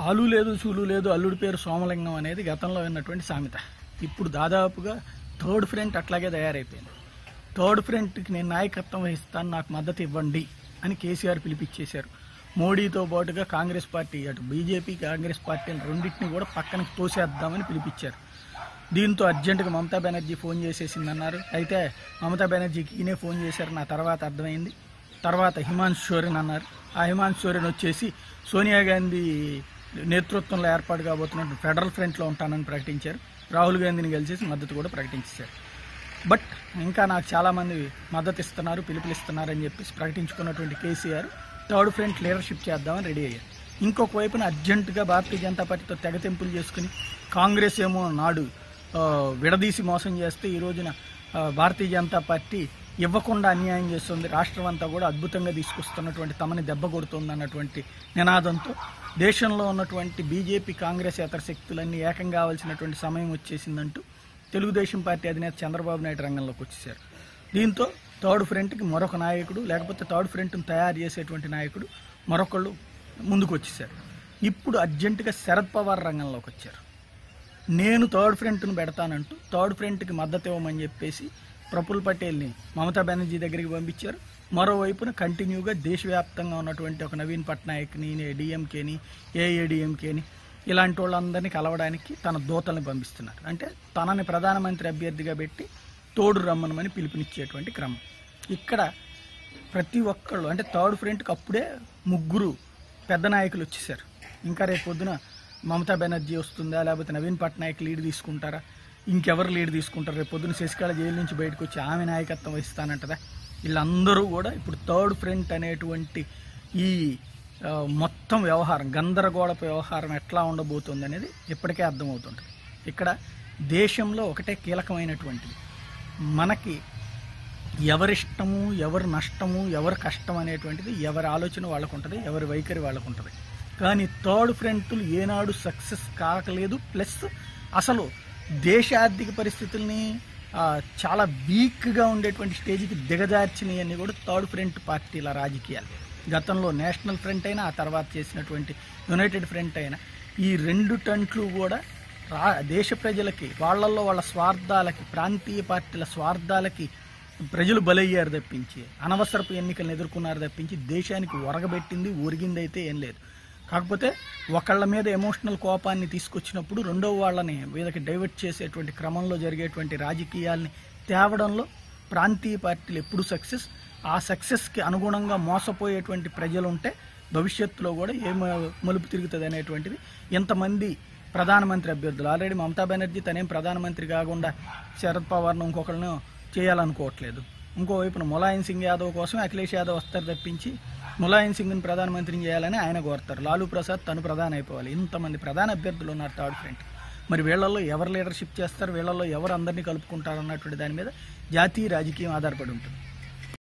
ఆలు లేదు చూలు లేదు అల్లుడి పేరు సోమలింగం అనేది గతంలో ఉన్నటువంటి సామెత. ఇప్పుడు దాదాపుగా థర్డ్ ఫ్రంట్ అట్లాగే తయారైపోయింది. థర్డ్ ఫ్రంట్కి నేను నాయకత్వం వహిస్తాను నాకు మద్దతు ఇవ్వండి అని కేసీఆర్ పిలిపించేశారు. మోడీతో పాటుగా కాంగ్రెస్ పార్టీ అటు బీజేపీ కాంగ్రెస్ పార్టీని రెండింటిని కూడా పక్కనకి తోసేద్దామని పిలిపించారు. దీంతో అర్జెంటుగా మమతా బెనర్జీ ఫోన్ చేసేసిందన్నారు. అయితే మమతా బెనర్జీకి ఈయనే ఫోన్ చేశారు నా తర్వాత అర్థమైంది. తర్వాత హిమాంశు సోరెన్ అన్నారు. ఆ హిమాంశు సోరెన్ వచ్చేసి సోనియా గాంధీ నేతృత్వంలో ఏర్పాటు కాబోతున్నట్టు ఫెడరల్ ఫ్రంట్లో ఉంటానని ప్రకటించారు. రాహుల్ గాంధీని కలిసేసి మద్దతు కూడా ప్రకటించారు బట్ ఇంకా నాకు చాలామంది మద్దతు ఇస్తున్నారు పిలుపులిస్తున్నారని అని చెప్పేసి ప్రకటించుకున్నటువంటి కేసీఆర్ థర్డ్ ఫ్రంట్ లీడర్షిప్ చేద్దామని రెడీ అయ్యారు. ఇంకొక వైపున అర్జెంటుగా భారతీయ జనతా పార్టీతో తెగతెంపులు చేసుకుని కాంగ్రెస్ ఏమో నాడు విడదీసి మోసం చేస్తే ఈ రోజున భారతీయ జనతా పార్టీ ఇవ్వకుండా అన్యాయం చేస్తుంది. రాష్ట్రం అంతా కూడా అద్భుతంగా తీసుకొస్తున్నటువంటి తమని దెబ్బ కొడుతుంది అన్నటువంటి నినాదంతో దేశంలో ఉన్నటువంటి బీజేపీ కాంగ్రెస్ ఇతర శక్తులన్నీ ఏకం కావాల్సినటువంటి సమయం వచ్చేసిందంటూ తెలుగుదేశం పార్టీ అధినేత చంద్రబాబు నాయుడు రంగంలోకి వచ్చేసారు దీంతో థర్డ్ ఫ్రంట్కి మరొక నాయకుడు లేకపోతే థర్డ్ ఫ్రంట్ను తయారు చేసేటువంటి నాయకుడు మరొకళ్ళు ముందుకు వచ్చేసారు ఇప్పుడు అర్జెంటుగా శరద్ పవార్ రంగంలోకి వచ్చారు. నేను థర్డ్ ఫ్రంట్ను పెడతానంటూ థర్డ్ ఫ్రంట్కి మద్దతు ఇవ్వమని చెప్పేసి ప్రఫుల్ పటేల్ని మమతా బెనర్జీ దగ్గరికి పంపించారు. మరోవైపున కంటిన్యూగా దేశవ్యాప్తంగా ఉన్నటువంటి ఒక నవీన్ పట్నాయక్ని డిఎంకేని ఏఏడిఎంకేని ఇలాంటి వాళ్ళందరినీ కలవడానికి తన దూతల్ని పంపిస్తున్నారు. అంటే తనని ప్రధానమంత్రి అభ్యర్థిగా పెట్టి తోడు రమ్మనమని పిలుపునిచ్చేటువంటి క్రమం. ఇక్కడ ప్రతి ఒక్కళ్ళు అంటే థర్డ్ ఫ్రంట్కి అప్పుడే ముగ్గురు పెద్ద నాయకులు వచ్చేసారు. ఇంకా రేపు పొద్దున మమతా బెనర్జీ వస్తుందా లేకపోతే నవీన్ పట్నాయక్ లీడ్ తీసుకుంటారా ఇంకెవరు లీడ్ తీసుకుంటారు? రేపు పొద్దున శశికళ జైలు నుంచి బయటకు వచ్చి ఆమె నాయకత్వం వహిస్తానంటదా? వీళ్ళందరూ కూడా ఇప్పుడు థర్డ్ ఫ్రంట్ అనేటువంటి ఈ మొత్తం వ్యవహారం గందరగోళపు వ్యవహారం ఎట్లా ఉండబోతుంది అనేది ఇప్పటికే అర్థమవుతుంటుంది. ఇక్కడ దేశంలో ఒకటే కీలకమైనటువంటిది. మనకి ఎవరిష్టము ఎవరి నష్టము ఎవరి కష్టం అనేటువంటిది ఎవరి ఆలోచన వాళ్ళకు ఉంటుంది ఎవరి వైఖరి వాళ్ళకు ఉంటుంది కానీ థర్డ్ ఫ్రంట్లు ఏనాడు సక్సెస్ కాకలేదు ప్లస్ అసలు దేశ ఆర్థిక పరిస్థితుల్ని చాలా వీక్గా ఉండేటువంటి స్టేజ్కి దిగజార్చినవన్నీ కూడా థర్డ్ ఫ్రంట్ పార్టీల రాజకీయాలు. గతంలో నేషనల్ ఫ్రంట్ అయినా ఆ తర్వాత చేసినటువంటి యునైటెడ్ ఫ్రంట్ అయినా ఈ రెండు టంట్లు కూడా రా దేశ ప్రజలకి వాళ్ళల్లో వాళ్ళ స్వార్థాలకి ప్రాంతీయ పార్టీల స్వార్థాలకి ప్రజలు బలయ్యారు తప్పించి అనవసరపు ఎన్నికలను ఎదుర్కొన్నారు తప్పించి దేశానికి ఒరగబెట్టింది ఒరిగిందైతే ఏం లేదు. కాకపోతే ఒకళ్ళ మీద ఎమోషనల్ కోపాన్ని తీసుకొచ్చినప్పుడు రెండో వాళ్ళని వీళ్ళకి డైవర్ట్ చేసేటువంటి క్రమంలో జరిగేటువంటి రాజకీయాల్ని తేవడంలో ప్రాంతీయ పార్టీలు ఎప్పుడు సక్సెస్ ఆ సక్సెస్కి అనుగుణంగా మోసపోయేటువంటి ప్రజలు ఉంటే భవిష్యత్తులో కూడా ఏ మలుపు తిరుగుతుంది అనేటువంటిది ఎంతమంది ప్రధానమంత్రి అభ్యర్థులు. ఆల్రెడీ మమతా బెనర్జీ తనేం ప్రధానమంత్రి కాకుండా శరద్ పవార్ను ఇంకొకరిని చేయాలనుకోవట్లేదు. ఇంకోవైపున ములాయం సింగ్ యాదవ్ కోసం అఖిలేష్ యాదవ్ వస్తారు తప్పించి ములాయం సింగ్ని ప్రధానమంత్రిని చేయాలని ఆయన కోరుతారు. లాలూ ప్రసాద్ తను ప్రధాని అయిపోవాలి. ఇంతమంది ప్రధాన అభ్యర్థులు ఉన్నారు థర్డ్ ఫ్రంట్. మరి వీళ్ళల్లో ఎవరు లీడర్షిప్ చేస్తారు? వీళ్ళల్లో ఎవరు అందరినీ కలుపుకుంటారు అన్నటువంటి దాని మీద జాతీయ రాజకీయం ఆధారపడి ఉంటుంది.